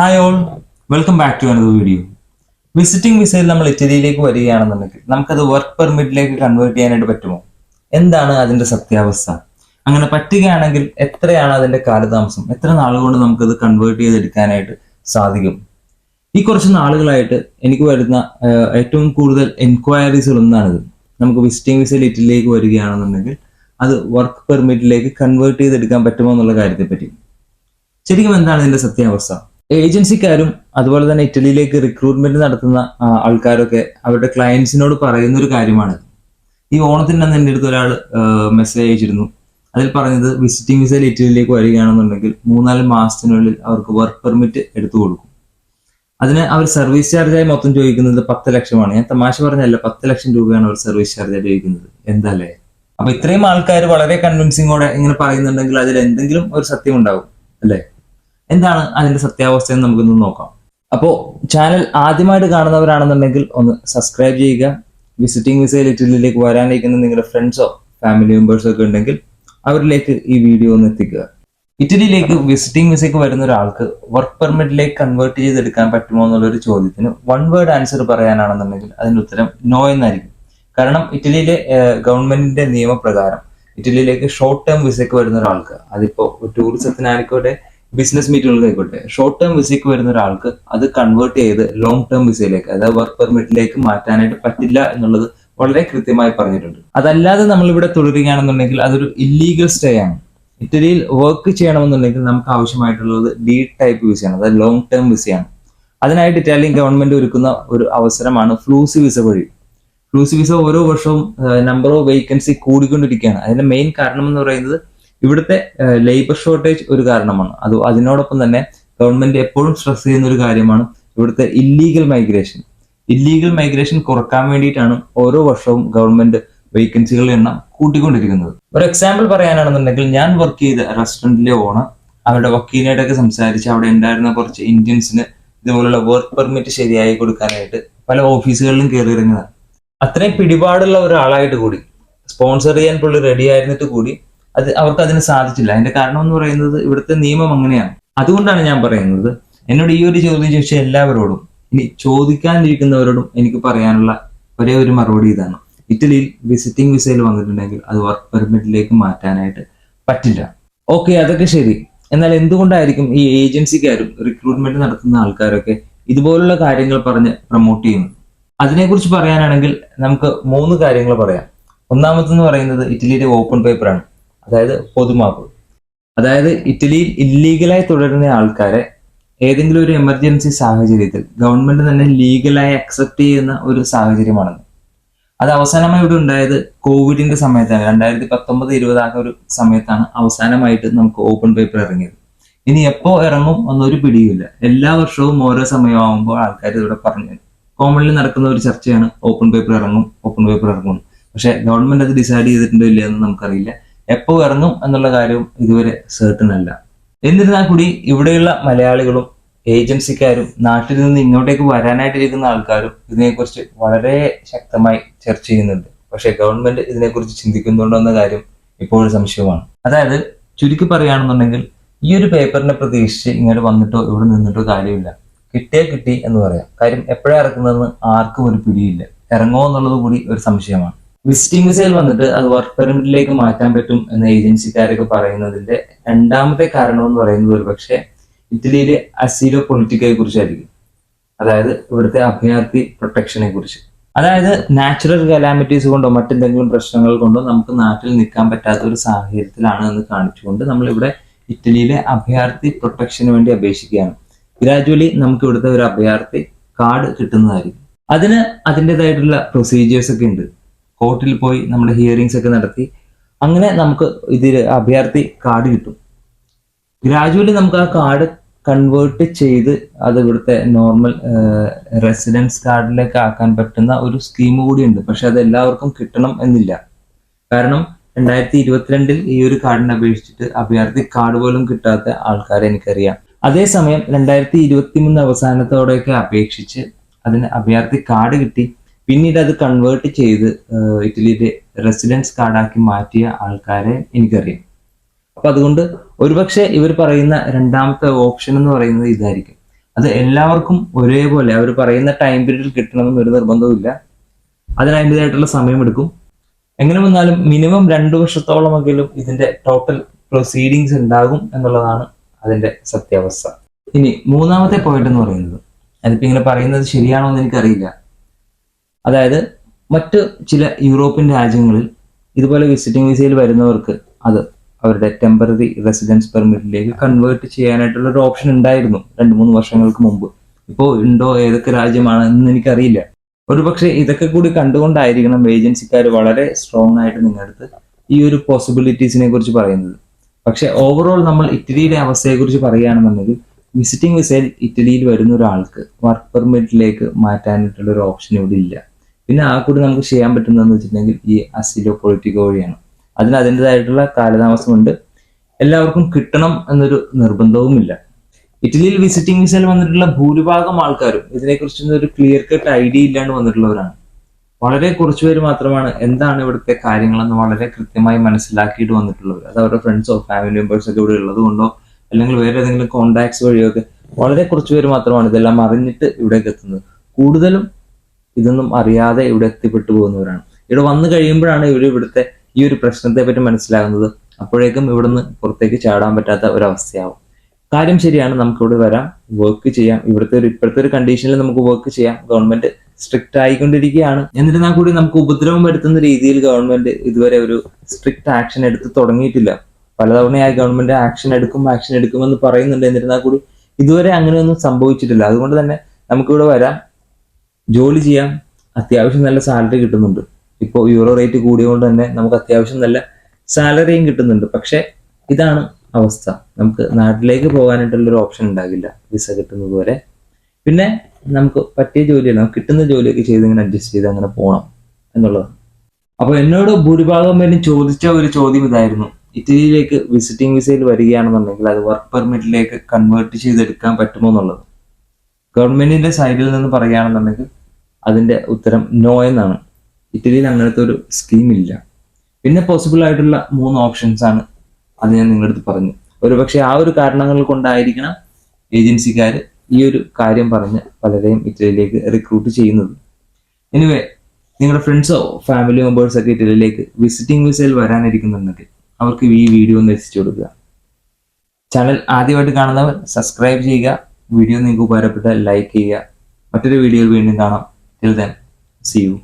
Hi all welcome back to another video visiting വിസയിൽ നമ്മൾ ഇറ്റലിയിലേക്ക് വരികയാണെന്നുണ്ടെങ്കിൽ നമുക്കത് വർക്ക് പെർമിറ്റിലേക്ക് കൺവേർട്ട് ചെയ്യാനായിട്ട് പറ്റുമോ? എന്താണ് അതിന്റെ സത്യാവസ്ഥ? അങ്ങനെ പറ്റുകയാണെങ്കിൽ എത്രയാണ് അതിന്റെ കാലതാമസം? എത്ര നാളുകൊണ്ട് നമുക്കത് കൺവേർട്ട് ചെയ്തെടുക്കാനായിട്ട് സാധിക്കും? ഈ കുറച്ച് നാളുകളായിട്ട് എനിക്ക് വരുന്ന ഏറ്റവും കൂടുതൽ എൻക്വയറീസുകൾ ഒന്നാണിത്. നമുക്ക് വിസിറ്റിംഗ് വിസയിൽ ഇറ്റലിയിലേക്ക് വരികയാണെന്നുണ്ടെങ്കിൽ അത് വർക്ക് പെർമിറ്റിലേക്ക് കൺവേർട്ട് ചെയ്തെടുക്കാൻ പറ്റുമോ എന്നുള്ള കാര്യത്തെപ്പറ്റി. ശരിക്കും എന്താണ് ഇതിന്റെ സത്യാവസ്ഥ? ഏജൻസിക്കാരും അതുപോലെ തന്നെ ഇറ്റലിയിലേക്ക് റിക്രൂട്ട്മെന്റ് നടത്തുന്ന ആൾക്കാരൊക്കെ അവരുടെ ക്ലയൻസിനോട് പറയുന്ന ഒരു കാര്യമാണ്. ഈ ഓണത്തിന് അന്ന് എന്റെ അടുത്ത് ഒരാൾ മെസ്സേജ് അയച്ചിരുന്നു. അതിൽ പറഞ്ഞത് വിസിറ്റിംഗ് വിസയിൽ ഇറ്റലിയിലേക്ക് വരികയാണെന്നുണ്ടെങ്കിൽ മൂന്നാൽ മാസത്തിനുള്ളിൽ അവർക്ക് വർക്ക് പെർമിറ്റ് എടുത്തു കൊടുക്കും. അതിന് അവർ സർവീസ് ചാർജായി മൊത്തം ചോദിക്കുന്നത് പത്ത് ലക്ഷമാണ്. ഞാൻ തമാശ പറഞ്ഞല്ല പത്ത് ലക്ഷം രൂപയാണ് അവർ സർവീസ് ചാർജായി ചോദിക്കുന്നത്. എന്താല്ലേ? അപ്പൊ ഇത്രയും ആൾക്കാർ വളരെ കൺവിൻസിങ്ങോടെ ഇങ്ങനെ പറയുന്നുണ്ടെങ്കിൽ അതിൽ എന്തെങ്കിലും ഒരു സത്യം ഉണ്ടാവും അല്ലേ? എന്താണ് അതിന്റെ സത്യാവസ്ഥ എന്ന് നമുക്കൊന്ന് നോക്കാം. അപ്പോൾ ചാനൽ ആദ്യമായിട്ട് കാണുന്നവരാണെന്നുണ്ടെങ്കിൽ ഒന്ന് സബ്സ്ക്രൈബ് ചെയ്യുക. വിസിറ്റിംഗ് വിസയിൽ ഇറ്റലിയിലേക്ക് വരാനിരിക്കുന്ന നിങ്ങളുടെ ഫ്രണ്ട്സോ ഫാമിലി മെമ്പേഴ്സോ ഒക്കെ ഉണ്ടെങ്കിൽ അവരിലേക്ക് ഈ വീഡിയോ ഒന്ന് എത്തിക്കുക. ഇറ്റലിയിലേക്ക് വിസിറ്റിംഗ് വിസയ്ക്ക് വരുന്ന ഒരാൾക്ക് വർക്ക് പെർമിറ്റിലേക്ക് കൺവേർട്ട് ചെയ്തെടുക്കാൻ പറ്റുമോ എന്നുള്ള ഒരു ചോദ്യത്തിന് വൺ വേർഡ് ആൻസർ പറയാനാണെന്നുണ്ടെങ്കിൽ അതിന്റെ ഉത്തരം നോ എന്നായിരിക്കും. കാരണം ഇറ്റലിയിലെ ഗവൺമെന്റിന്റെ നിയമപ്രകാരം ഇറ്റലിയിലേക്ക് ഷോർട്ട് ടേം വിസയ്ക്ക് വരുന്ന ഒരാൾക്ക് അതിപ്പോ ടൂറിസത്തിനായിക്കോട്ടെ ബിസിനസ് മീറ്റുകൾക്കായിക്കോട്ടെ ഷോർട്ട് ടേം വിസയ്ക്ക് വരുന്ന ഒരാൾക്ക് അത് കൺവേർട്ട് ചെയ്ത് ലോങ് ടേം വിസയിലേക്ക് അതായത് വർക്ക് പെർമിറ്റിലേക്ക് മാറ്റാനായിട്ട് പറ്റില്ല എന്നുള്ളത് വളരെ കൃത്യമായി പറഞ്ഞിട്ടുണ്ട്. അതല്ലാതെ നമ്മൾ ഇവിടെ തുടരുകയാണെന്നുണ്ടെങ്കിൽ അതൊരു ഇല്ലീഗൽ സ്റ്റേ ആണ്. ഇറ്റലിയിൽ വർക്ക് ചെയ്യണമെന്നുണ്ടെങ്കിൽ നമുക്ക് ആവശ്യമായിട്ടുള്ളത് ബി ടൈപ്പ് വിസയാണ് അതായത് ലോങ് ടേം വിസയാണ് അതിനായിട്ട് ഇറ്റാലിയൻ ഗവൺമെന്റ് ഒരുക്കുന്ന ഒരു അവസരമാണ് ഫ്ലൂസി വിസ വഴി. ഫ്ലൂസി വിസ ഓരോ വർഷവും നമ്പർ ഓഫ് വേക്കൻസി കൂടിക്കൊണ്ടിരിക്കുകയാണ്. അതിന്റെ മെയിൻ കാരണം എന്ന് പറയുന്നത് ഇവിടുത്തെ ലേബർ ഷോർട്ടേജ് ഒരു കാരണമാണ്. അത് അതിനോടൊപ്പം തന്നെ ഗവൺമെന്റ് എപ്പോഴും സ്ട്രെസ് ചെയ്യുന്ന ഒരു കാര്യമാണ് ഇവിടുത്തെ ഇല്ലീഗൽ മൈഗ്രേഷൻ ഇല്ലീഗൽ മൈഗ്രേഷൻ കുറയ്ക്കാൻ വേണ്ടിയിട്ടാണ് ഓരോ വർഷവും ഗവൺമെന്റ് വേക്കൻസികളുടെ എണ്ണം കൂട്ടിക്കൊണ്ടിരിക്കുന്നത്. ഒരു എക്സാമ്പിൾ പറയാനാണെന്നുണ്ടെങ്കിൽ ഞാൻ വർക്ക് ചെയ്ത റെസ്റ്റോറന്റിലെ ഓണർ അവരുടെ വക്കീലിനായിട്ടൊക്കെ സംസാരിച്ച് അവിടെ ഉണ്ടായിരുന്ന കുറച്ച് ഇന്ത്യൻസിന് ഇതുപോലുള്ള വർക്ക് പെർമിറ്റ് ശരിയായി കൊടുക്കാനായിട്ട് പല ഓഫീസുകളിലും കയറി ഇറങ്ങിയതാണ്. അത്രയും പിടിപാടുള്ള ഒരാളായിട്ട് കൂടി സ്പോൺസർ ചെയ്യാൻ പുള്ളി റെഡി ആയിരുന്നിട്ട് കൂടി അത് അവർക്ക് അതിന് സാധിച്ചില്ല. അതിന്റെ കാരണം എന്ന് പറയുന്നത് ഇവിടുത്തെ നിയമം അങ്ങനെയാണ്. അതുകൊണ്ടാണ് ഞാൻ പറയുന്നത്. എന്നോട് ഈ ഒരു ചോദ്യം ചോദിച്ച എല്ലാവരോടും ഇനി ചോദിക്കാനിരിക്കുന്നവരോടും എനിക്ക് പറയാനുള്ള ഒരേ ഒരു മറുപടി ഇതാണ്. ഇറ്റലിയിൽ വിസിറ്റിംഗ് വിസയിൽ വന്നിട്ടുണ്ടെങ്കിൽ അത് വർക്ക് പെർമിറ്റിലേക്ക് മാറ്റാനായിട്ട് പറ്റില്ല. ഓക്കെ അതൊക്കെ ശരി. എന്നാൽ എന്തുകൊണ്ടായിരിക്കും ഈ ഏജൻസിക്കാരും റിക്രൂട്ട്മെന്റ് നടത്തുന്ന ആൾക്കാരൊക്കെ ഇതുപോലുള്ള കാര്യങ്ങൾ പറഞ്ഞ് പ്രൊമോട്ട് ചെയ്യുന്നത്? അതിനെക്കുറിച്ച് പറയാനാണെങ്കിൽ നമുക്ക് മൂന്ന് കാര്യങ്ങൾ പറയാം. ഒന്നാമത്തെന്ന് പറയുന്നത് ഇറ്റലിയുടെ ഓപ്പൺ പേപ്പറാണ് അതായത് പൊതുമാപ്പ്. അതായത് ഇറ്റലിയിൽ ഇല്ലീഗലായി തുടരുന്ന ആൾക്കാരെ ഏതെങ്കിലും ഒരു എമർജൻസി സാഹചര്യത്തിൽ ഗവൺമെന്റ് തന്നെ ലീഗലായി അക്സെപ്റ്റ് ചെയ്യുന്ന ഒരു സാഹചര്യമാണെന്ന്. അത് അവസാനമായി ഇവിടെ ഉണ്ടായത് കോവിഡിന്റെ സമയത്താണ്. രണ്ടായിരത്തി പത്തൊമ്പത് ഇരുപത് ആ ഒരു സമയത്താണ് അവസാനമായിട്ട് നമുക്ക് ഓപ്പൺ പേപ്പർ ഇറങ്ങിയത്. ഇനി എപ്പോ ഇറങ്ങും എന്നൊരു പിടിയുമില്ല. എല്ലാ വർഷവും ഓരോ സമയമാകുമ്പോൾ ആൾക്കാർ ഇവിടെ പറഞ്ഞു കോമൺലി നടക്കുന്ന ഒരു ചർച്ചയാണ് ഓപ്പൺ പേപ്പർ ഇറങ്ങും ഓപ്പൺ പേപ്പർ ഇറങ്ങും. പക്ഷെ ഗവൺമെന്റ് അത് ഡിസൈഡ് ചെയ്തിട്ടുണ്ടോ ഇല്ല എന്ന് നമുക്കറിയില്ല. എപ്പോ ഇറങ്ങും എന്നുള്ള കാര്യവും ഇതുവരെ സേർട്ടൺ അല്ല. എന്നിരുന്നാൽ കൂടി ഇവിടെയുള്ള മലയാളികളും ഏജൻസിക്കാരും നാട്ടിൽ നിന്ന് ഇങ്ങോട്ടേക്ക് വരാനായിട്ടിരിക്കുന്ന ആൾക്കാരും ഇതിനെക്കുറിച്ച് വളരെ ശക്തമായി ചർച്ച ചെയ്യുന്നുണ്ട്. പക്ഷെ ഗവൺമെന്റ് ഇതിനെക്കുറിച്ച് ചിന്തിക്കുന്നുണ്ടോ എന്ന കാര്യം ഇപ്പോഴും സംശയമാണ്. അതായത് ചുരുക്കി പറയുകയാണെന്നുണ്ടെങ്കിൽ ഈ ഒരു പേപ്പറിനെ പ്രതീക്ഷിച്ച് ഇങ്ങോട്ട് വന്നിട്ടോ ഇവിടെ നിന്നിട്ടോ കാര്യമില്ല. കിട്ടിയേ കിട്ടി എന്ന് പറയാം. കാര്യം എപ്പോഴാണ് ഇറക്കുന്നതെന്ന് ആർക്കും ഒരു പിടിയില്ല. ഇറങ്ങുമോ എന്നുള്ളത് കൂടി ഒരു സംശയമാണ്. വിസിറ്റിംഗ് വിസയിൽ വന്നിട്ട് അത് വർക്ക് പെർമിറ്റിലേക്ക് മാറ്റാൻ പറ്റും എന്ന ഏജൻസിക്കാരൊക്കെ പറയുന്നതിന്റെ രണ്ടാമത്തെ കാരണം എന്ന് പറയുന്നത് ഒരു പക്ഷേ ഇറ്റലിയിലെ അസീലോ പൊളിറ്റിക്കയെ കുറിച്ചായിരിക്കും. അതായത് ഇവിടുത്തെ അഭയാർത്ഥി പ്രൊട്ടക്ഷനെ കുറിച്ച്. അതായത് നാച്ചുറൽ കലാമിറ്റീസ് കൊണ്ടോ മറ്റെന്തെങ്കിലും പ്രശ്നങ്ങൾ കൊണ്ടോ നമുക്ക് നാട്ടിൽ നിൽക്കാൻ പറ്റാത്ത ഒരു സാഹചര്യത്തിലാണ് എന്ന് കാണിച്ചുകൊണ്ട് നമ്മളിവിടെ ഇറ്റലിയിലെ അഭയാർത്ഥി പ്രൊട്ടക്ഷന് വേണ്ടി അപേക്ഷിക്കുകയാണ്. ഗ്രാജുവലി നമുക്ക് ഇവിടുത്തെ ഒരു അഭയാർത്ഥി കാർഡ് കിട്ടുന്നതായിരിക്കും. അതിന് അതിന്റെതായിട്ടുള്ള പ്രൊസീജിയേഴ്സ് ഒക്കെ ഉണ്ട്. കോർട്ടിൽ പോയി നമ്മുടെ ഹിയറിങ്സ് ഒക്കെ നടത്തി. അങ്ങനെ നമുക്ക് ഇതിൽ അഭയാർത്ഥി കാർഡ് കിട്ടും. ഗ്രാജുവലി നമുക്ക് ആ കാർഡ് കൺവേർട്ട് ചെയ്ത് അത് ഇവിടുത്തെ നോർമൽ റെസിഡൻസ് കാർഡിലേക്ക് ആക്കാൻ പറ്റുന്ന ഒരു സ്കീം കൂടിയുണ്ട് പക്ഷെ അത് എല്ലാവർക്കും കിട്ടണം എന്നില്ല. കാരണം രണ്ടായിരത്തി ഇരുപത്തിരണ്ടിൽ ഈ ഒരു കാർഡിനെ അപേക്ഷിച്ചിട്ട് അഭയാർത്ഥി കാർഡ് പോലും കിട്ടാത്ത ആൾക്കാരെ എനിക്കറിയാം. അതേസമയം രണ്ടായിരത്തി ഇരുപത്തി മൂന്ന് അവസാനത്തോടെയൊക്കെ അപേക്ഷിച്ച് അതിന് അഭയാർത്ഥി കാർഡ് കിട്ടി. പിന്നീട് അത് കൺവേർട്ട് ചെയ്ത് ഇറ്റലിയുടെ റെസിഡൻസ് കാർഡാക്കി മാറ്റിയ ആൾക്കാരെ എനിക്കറിയാം. അപ്പൊ അതുകൊണ്ട് ഒരുപക്ഷെ ഇവർ പറയുന്ന രണ്ടാമത്തെ ഓപ്ഷൻ എന്ന് പറയുന്നത് ഇതായിരിക്കും. അത് എല്ലാവർക്കും ഒരേപോലെ അവർ പറയുന്ന ടൈം പീരീഡിൽ കിട്ടണമെന്ന് ഒരു നിർബന്ധവുമില്ല. അതിനതിന്റെതായിട്ടുള്ള സമയമെടുക്കും എങ്ങനെ വന്നാലും മിനിമം രണ്ടു വർഷത്തോളമെങ്കിലും ഇതിന്റെ ടോട്ടൽ പ്രൊസീഡിങ്സ് ഉണ്ടാകും എന്നുള്ളതാണ് അതിന്റെ സത്യാവസ്ഥ. ഇനി മൂന്നാമത്തെ പോയിന്റ് എന്ന് പറയുന്നത്. അതിപ്പോ ഇങ്ങനെ പറയുന്നത് ശരിയാണോ എന്ന് എനിക്കറിയില്ല. അതായത് മറ്റ് ചില യൂറോപ്യൻ രാജ്യങ്ങളിൽ ഇതുപോലെ വിസിറ്റിംഗ് വിസയിൽ വരുന്നവർക്ക് അത് അവരുടെ ടെമ്പററി റെസിഡൻസ് പെർമിറ്റിലേക്ക് കൺവേർട്ട് ചെയ്യാനായിട്ടുള്ള ഒരു ഓപ്ഷൻ ഉണ്ടായിരുന്നു രണ്ട് മൂന്ന് വർഷങ്ങൾക്ക് മുമ്പ്. ഇപ്പോൾ ഉണ്ടോ? ഏതൊക്കെ രാജ്യമാണ് എന്ന് എനിക്കറിയില്ല. ഒരുപക്ഷെ ഇതൊക്കെ കൂടി കണ്ടുകൊണ്ടായിരിക്കണം ഏജൻസിക്കാർ വളരെ സ്ട്രോങ് ആയിട്ട് നിങ്ങളുടെ ഈ ഒരു പോസിബിലിറ്റീസിനെ കുറിച്ച് പറയുന്നത്. പക്ഷെ ഓവറോൾ നമ്മൾ ഇറ്റലിയുടെ അവസ്ഥയെക്കുറിച്ച് പറയുകയാണെന്നുണ്ടെങ്കിൽ വിസിറ്റിംഗ് വിസയിൽ ഇറ്റലിയിൽ വരുന്ന ഒരാൾക്ക് വർക്ക് പെർമിറ്റിലേക്ക് മാറ്റാനായിട്ടുള്ള ഒരു ഓപ്ഷൻ ഇവിടെ ഇല്ല. പിന്നെ ആ കൂടി നമുക്ക് ചെയ്യാൻ പറ്റുന്നതെന്ന് വെച്ചിട്ടുണ്ടെങ്കിൽ ഈ അസിലോ പൊളിറ്റിക്കോ വഴിയാണ്. അതിന് അതിന്റെതായിട്ടുള്ള കാലതാമസമുണ്ട്. എല്ലാവർക്കും കിട്ടണം എന്നൊരു നിർബന്ധവുമില്ല. ഇറ്റലിയിൽ വിസിറ്റിംഗ് വിസയിൽ വന്നിട്ടുള്ള ഭൂരിഭാഗം ആൾക്കാരും ഇതിനെക്കുറിച്ചൊന്നും ഒരു ക്ലിയർ കട്ട് ഐഡിയ ഇല്ലാണ്ട് വന്നിട്ടുള്ളവരാണ്. വളരെ കുറച്ചു പേര് മാത്രമാണ് എന്താണ് ഇവിടുത്തെ കാര്യങ്ങളെന്ന് വളരെ കൃത്യമായി മനസ്സിലാക്കിയിട്ട് വന്നിട്ടുള്ളവർ അത് അവരുടെ ഫ്രണ്ട്സോ ഫാമിലി മെമ്പേഴ്സോ ഒക്കെ ഇവിടെ ഉള്ളത് കൊണ്ടോ അല്ലെങ്കിൽ വേറെ ഏതെങ്കിലും കോണ്ടാക്ട്സ് വഴിയോ ഒക്കെ വളരെ കുറച്ചു പേര് മാത്രമാണ് ഇതെല്ലാം അറിഞ്ഞിട്ട് ഇവിടേക്ക് എത്തുന്നത്. കൂടുതലും ഇതൊന്നും അറിയാതെ ഇവിടെ എത്തിപ്പെട്ടു പോകുന്നവരാണ്. ഇവിടെ വന്നു കഴിയുമ്പോഴാണ് ഇവർ ഇവിടുത്തെ ഈ ഒരു പ്രശ്നത്തെ പറ്റി മനസ്സിലാകുന്നത്. അപ്പോഴേക്കും ഇവിടുന്ന് പുറത്തേക്ക് ചാടാൻ പറ്റാത്ത ഒരവസ്ഥയാവും. കാര്യം ശരിയാണ് നമുക്ക് ഇവിടെ വരാം വർക്ക് ചെയ്യാം. ഇവിടുത്തെ ഒരു ഇപ്പോഴത്തെ ഒരു കണ്ടീഷനിൽ നമുക്ക് വർക്ക് ചെയ്യാം. ഗവൺമെന്റ് സ്ട്രിക്റ്റ് ആയിക്കൊണ്ടിരിക്കുകയാണ്. എന്നിരുന്നാൽ കൂടി നമുക്ക് ഉപദ്രവം വരുത്തുന്ന രീതിയിൽ ഗവൺമെന്റ് ഇതുവരെ ഒരു സ്ട്രിക്റ്റ് ആക്ഷൻ എടുത്ത് തുടങ്ങിയിട്ടില്ല. പലതവണയായി ഗവൺമെന്റ് ആക്ഷൻ എടുക്കും ആക്ഷൻ എടുക്കുമെന്ന് പറയുന്നുണ്ട്. എന്നിരുന്നാൽ കൂടി ഇതുവരെ അങ്ങനെയൊന്നും സംഭവിച്ചിട്ടില്ല. അതുകൊണ്ട് തന്നെ നമുക്കിവിടെ വരാം. ജോലി ചെയ്യാം അത്യാവശ്യം നല്ല സാലറി കിട്ടുന്നുണ്ട്. ഇപ്പോൾ യൂറോ റേറ്റ് കൂടിയതുകൊണ്ട് തന്നെ നമുക്ക് അത്യാവശ്യം നല്ല സാലറിയും കിട്ടുന്നുണ്ട്. പക്ഷെ ഇതാണ് അവസ്ഥ. നമുക്ക് നാട്ടിലേക്ക് പോകാനായിട്ടുള്ളൊരു ഓപ്ഷൻ ഉണ്ടാകില്ല. വിസ കിട്ടുന്നതുവരെ പിന്നെ നമുക്ക് പറ്റിയ ജോലിയല്ല. നമുക്ക് കിട്ടുന്ന ജോലിയൊക്കെ ചെയ്ത് ഇങ്ങനെ അഡ്ജസ്റ്റ് ചെയ്ത് അങ്ങനെ പോകണം എന്നുള്ളത് അപ്പോൾ എന്നോട് ഭൂരിഭാഗം പേരും ചോദിച്ച ഒരു ചോദ്യം ഇതായിരുന്നു. ഇറ്റലിയിലേക്ക് വിസിറ്റിംഗ് വിസയിൽ വരികയാണെന്നുണ്ടെങ്കിൽ അത് വർക്ക് പെർമിറ്റിലേക്ക് കൺവേർട്ട് ചെയ്തെടുക്കാൻ പറ്റുമോ എന്നുള്ളത്. ഗവൺമെന്റിന്റെ സൈഡിൽ നിന്ന് പറയുകയാണെന്നുണ്ടെങ്കിൽ അതിന്റെ ഉത്തരം നോ എന്നാണ്. ഇറ്റലിയിൽ അങ്ങനത്തെ ഒരു സ്കീം ഇല്ല. പിന്നെ പോസിബിൾ ആയിട്ടുള്ള മൂന്ന് ഓപ്ഷൻസ് ആണ് അത് ഞാൻ നിങ്ങളുടെ അടുത്ത് പറഞ്ഞു. ഒരുപക്ഷെ ആ ഒരു കാരണങ്ങൾ കൊണ്ടായിരിക്കണം ഏജൻസിക്കാർ ഈ ഒരു കാര്യം പറഞ്ഞ് പലരെയും ഇറ്റലിയിലേക്ക് റിക്രൂട്ട് ചെയ്യുന്നത്. എനിവേ നിങ്ങളുടെ ഫ്രണ്ട്സോ ഫാമിലി മെമ്പേഴ്സൊക്കെ ഇറ്റലിയിലേക്ക് വിസിറ്റിംഗ് വിസയിൽ വരാനിരിക്കുന്നുണ്ടെങ്കിൽ അവർക്ക് ഈ വീഡിയോ ഒന്ന് എത്തിച്ചു കൊടുക്കുക. ചാനൽ ആദ്യമായിട്ട് കാണുന്നവർ സബ്സ്ക്രൈബ് ചെയ്യുക. വീഡിയോ നിങ്ങൾക്ക് ഉപകാരപ്പെട്ടാൽ ലൈക്ക് ചെയ്യുക. മറ്റൊരു വീഡിയോയിൽ വീണ്ടും കാണാം. Till then C U